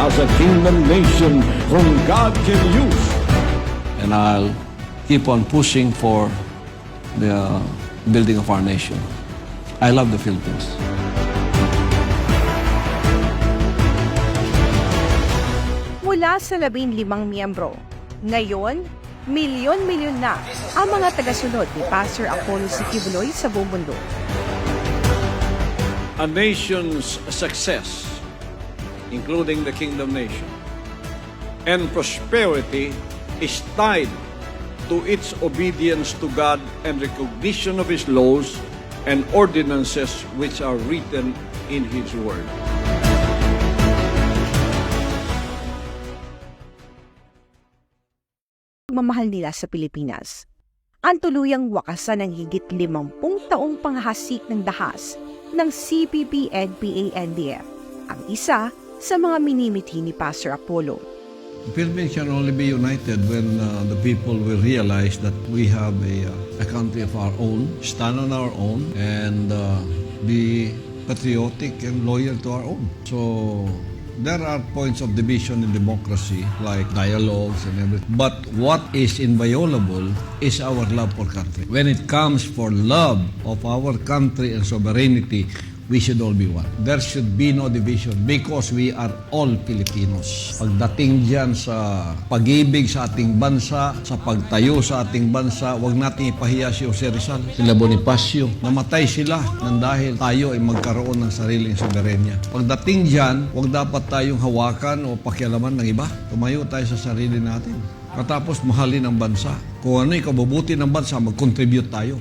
as a kingdom nation whom God can use. and I'll keep on pushing for the building of our nation. I love the Philippines. Mula sa labing limang miyembro, ngayon, milyon-milyon na ang mga tagasunod ni Pastor Apollo Sikibuloy sa buong mundo. A nation's success, including the kingdom nation, and prosperity is tied to its obedience to God and recognition of His laws and ordinances which are written in His Word. pagmamahal nila sa Pilipinas. Ang tuluyang wakasan ng higit limampung taong panghasik ng dahas ng CPP, NPA, NDF, ang isa sa mga minimithi ni Pastor Apollo. Philippines can only be united when uh, the people will realize that we have a, uh, a country of our own, stand on our own, and uh, be patriotic and loyal to our own. So there are points of division in democracy, like dialogues and everything. But what is inviolable is our love for country. When it comes for love of our country and sovereignty, we should all be one. There should be no division because we are all Filipinos. Pagdating dyan sa pag-ibig sa ating bansa, sa pagtayo sa ating bansa, wag natin ipahiya si Jose Rizal, sila Bonifacio. Namatay sila nang dahil tayo ay magkaroon ng sariling soberenya. Pagdating dyan, wag dapat tayong hawakan o pakialaman ng iba. Tumayo tayo sa sarili natin. Katapos mahalin ang bansa. Kung ano yung kabubuti ng bansa, mag-contribute tayo.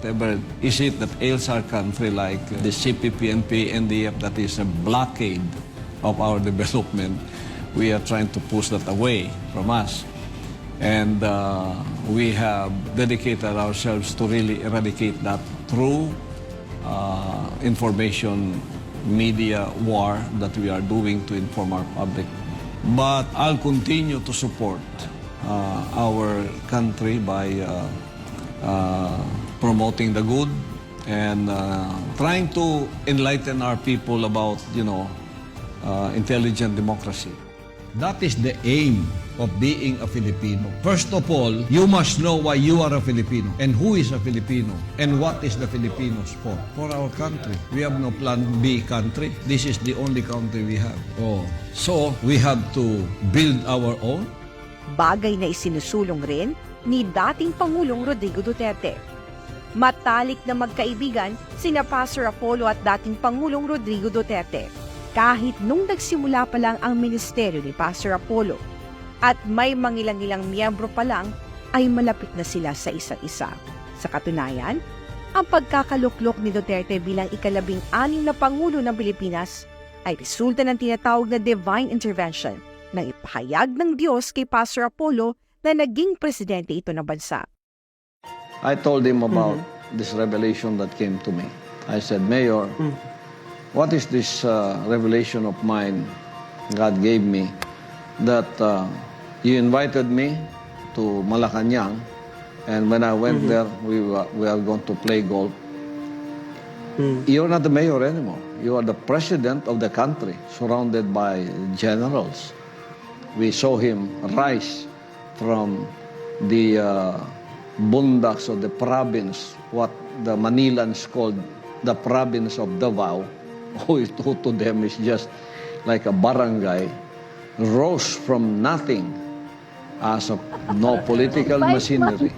Whatever is it that ails our country, like uh, the CPP, NP, NDF, that is a blockade of our development, we are trying to push that away from us. And uh, we have dedicated ourselves to really eradicate that through uh, information media war that we are doing to inform our public. But I'll continue to support uh, our country by uh, uh, promoting the good and uh, trying to enlighten our people about, you know, uh, intelligent democracy. That is the aim of being a Filipino. First of all, you must know why you are a Filipino and who is a Filipino and what is the Filipinos for. For our country. We have no plan B country. This is the only country we have. Oh. So, we have to build our own Bagay na isinusulong rin ni dating Pangulong Rodrigo Duterte. Matalik na magkaibigan sina Pastor Apollo at dating Pangulong Rodrigo Duterte kahit nung nagsimula pa lang ang ministeryo ni Pastor Apollo at may mangilang-ilang miyembro pa lang ay malapit na sila sa isa't isa. Sa katunayan, ang pagkakaluklok ni Duterte bilang ikalabing anim na Pangulo ng Pilipinas ay resulta ng tinatawag na divine intervention nang ipahayag ng Diyos kay Pastor Apollo na naging presidente ito ng bansa. I told him about this revelation that came to me. I said, Mayor, what is this uh, revelation of mine God gave me that uh, you invited me to Malacanang and when I went there, we were, we are going to play golf. You're not the mayor anymore. You are the president of the country, surrounded by generals. We saw him rise from the uh, bundaks of the province, what the Manilans called the province of Davao, who is- who to them is just like a barangay, rose from nothing as of no political machinery,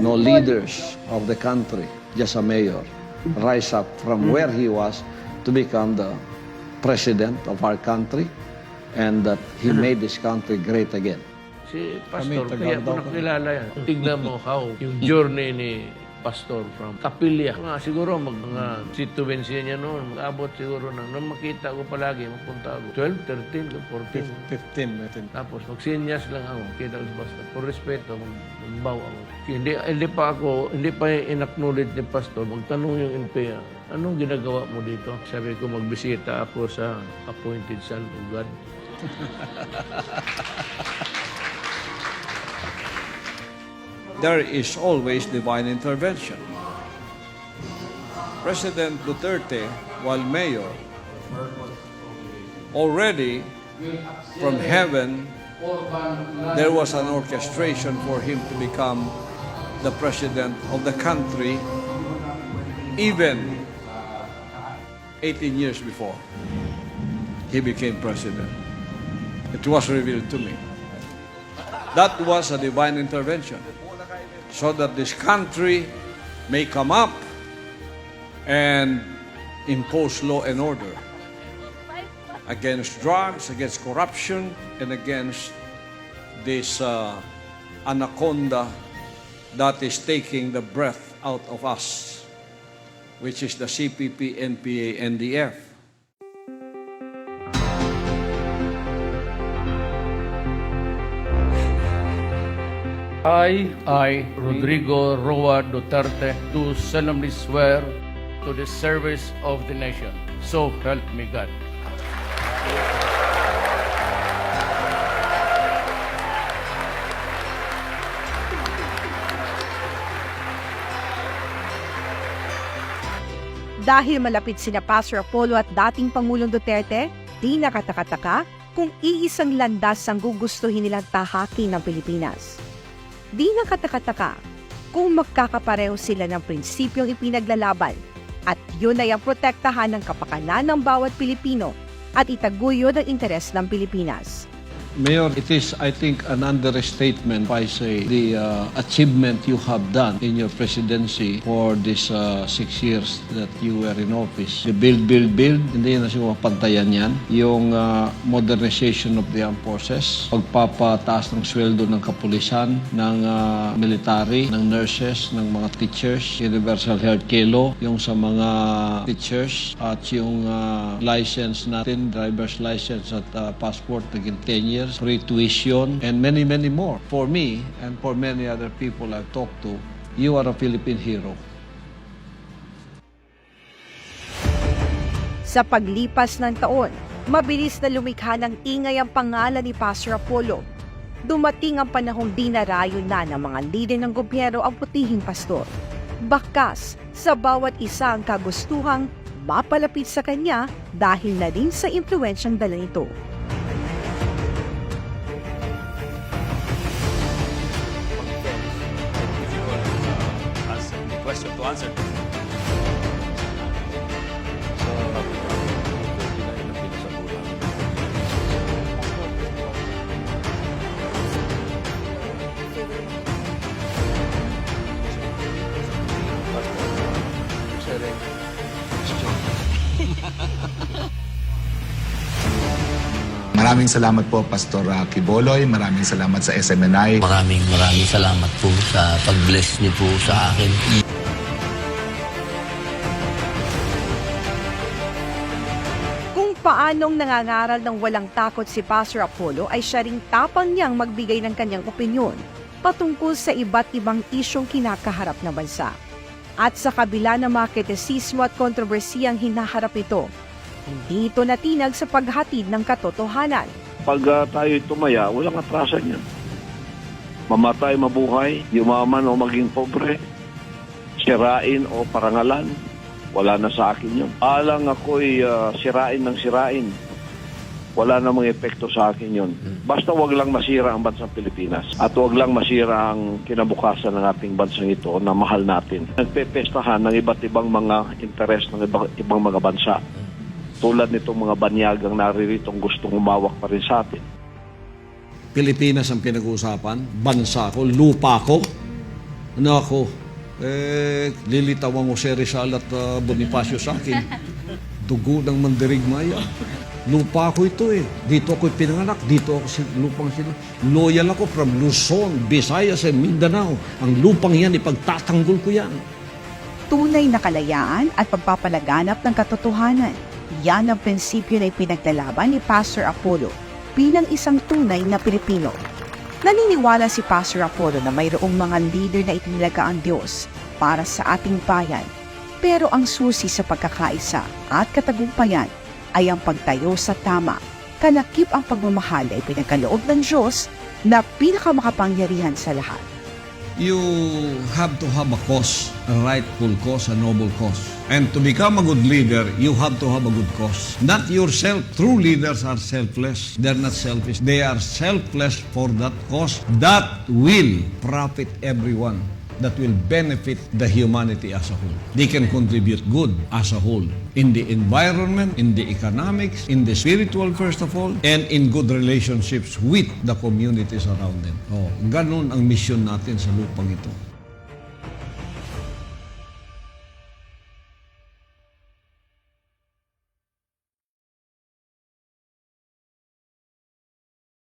no leaders of the country, just a mayor, rise up from where he was to become the president of our country and that he made this country great again. Si Pastor, Kami, kaya ko nakilala yan. Tignan mo how yung journey ni Pastor from Kapilya. Mga siguro mag mga situensya niya noon, mag-abot siguro ng, nung makita ko palagi, magpunta ako. 12, 13, 14. 15, Tapos magsinyas lang ako, kita ko si Pastor. Por respeto, mag, magbaw ako. Hindi, hindi pa ako, hindi pa in-acknowledge ni Pastor, magtanong yung NPA, anong ginagawa mo dito? Sabi ko, magbisita ako sa appointed son of God. there is always divine intervention. President Duterte, while mayor, already from heaven there was an orchestration for him to become the president of the country even 18 years before he became president. It was revealed to me. That was a divine intervention so that this country may come up and impose law and order against drugs, against corruption, and against this uh, anaconda that is taking the breath out of us, which is the CPP, NPA, NDF. I, I, Rodrigo Roa Duterte, do solemnly swear to the service of the nation. So help me God. Dahil malapit sina Pastor Apollo at dating Pangulong Duterte, di nakatakataka kung iisang landas ang gugustuhin nilang tahakin ng Pilipinas. Di nakatakataka kung magkakapareho sila ng prinsipyong ipinaglalaban at yun ay ang protektahan ng kapakanan ng bawat Pilipino at itaguyod ang interes ng Pilipinas. Mayor, it is, I think, an understatement if I say the uh, achievement you have done in your presidency for these uh, six years that you were in office. The build, build, build, hindi na siguro pantayan yan. Yung uh, modernization of the armed forces, pagpapataas ng sweldo ng kapulisan, ng uh, military, ng nurses, ng mga teachers, universal health care law, yung sa mga teachers, at yung uh, license natin, driver's license at uh, passport, naging 10 years, free tuition, and many, many more. For me, and for many other people I've talked to, you are a Philippine hero. Sa paglipas ng taon, mabilis na lumikha ng ingay ang pangalan ni Pastor Apollo. Dumating ang panahong dinarayo na ng mga lider ng gobyerno ang putihing pastor. Bakas sa bawat isa ang kagustuhang mapalapit sa kanya dahil na din sa impluensyang dala nito. Maraming salamat po, Pastor uh, Kiboloy. Maraming salamat sa SMNI. Maraming maraming salamat po sa pag-bless niyo po sa akin. Kung paanong nangangaral ng walang takot si Pastor Apollo ay siya ring tapang niyang magbigay ng kanyang opinyon patungkol sa iba't ibang isyong kinakaharap na bansa. At sa kabila ng mga kritisismo at kontrobersiyang hinaharap ito, hindi ito natinag sa paghatid ng katotohanan. pag ah, tayo tumaya, walang atrasan yan. Mamatay, mabuhay, yumaman o maging pobre, sirain o parangalan, wala na sa akin yun. Alang ako'y ah, sirain ng sirain, wala namang epekto sa akin yun. Basta wag lang masira ang bansang Pilipinas at wag lang masira ang kinabukasan ng ating bansang ito na mahal natin. Nagpepestahan ng iba't ibang mga interes ng iba- ibang mga bansa tulad nitong mga banyagang nariritong gustong umawak pa rin sa atin. Pilipinas ang pinag-uusapan, bansa ko, lupa ko. Ano ako? Eh, lilitawan ko si Rizal at uh, Bonifacio sa akin. Dugo ng mandirigmaya. Lupa ko ito eh. Dito ako pinanganak. Dito ako si lupang sila. Loyal ako from Luzon, Visayas, and Mindanao. Ang lupang yan, ipagtatanggol ko yan. Tunay na kalayaan at pagpapalaganap ng katotohanan. Yan ang prinsipyo na ipinaglalaban ni Pastor Apollo bilang isang tunay na Pilipino. Naniniwala si Pastor Apollo na mayroong mga leader na itinilaga ang Diyos para sa ating bayan. Pero ang susi sa pagkakaisa at katagumpayan ay ang pagtayo sa tama. Kanakip ang pagmamahal ay pinagkaloob ng Diyos na pinakamakapangyarihan sa lahat. You have to have a cause, a rightful cause, a noble cause. And to become a good leader, you have to have a good cause. Not yourself. True leaders are selfless. They're not selfish. They are selfless for that cause that will profit everyone that will benefit the humanity as a whole. They can contribute good as a whole in the environment, in the economics, in the spiritual first of all, and in good relationships with the communities around them. Oh, ganun ang mission natin sa lupang ito.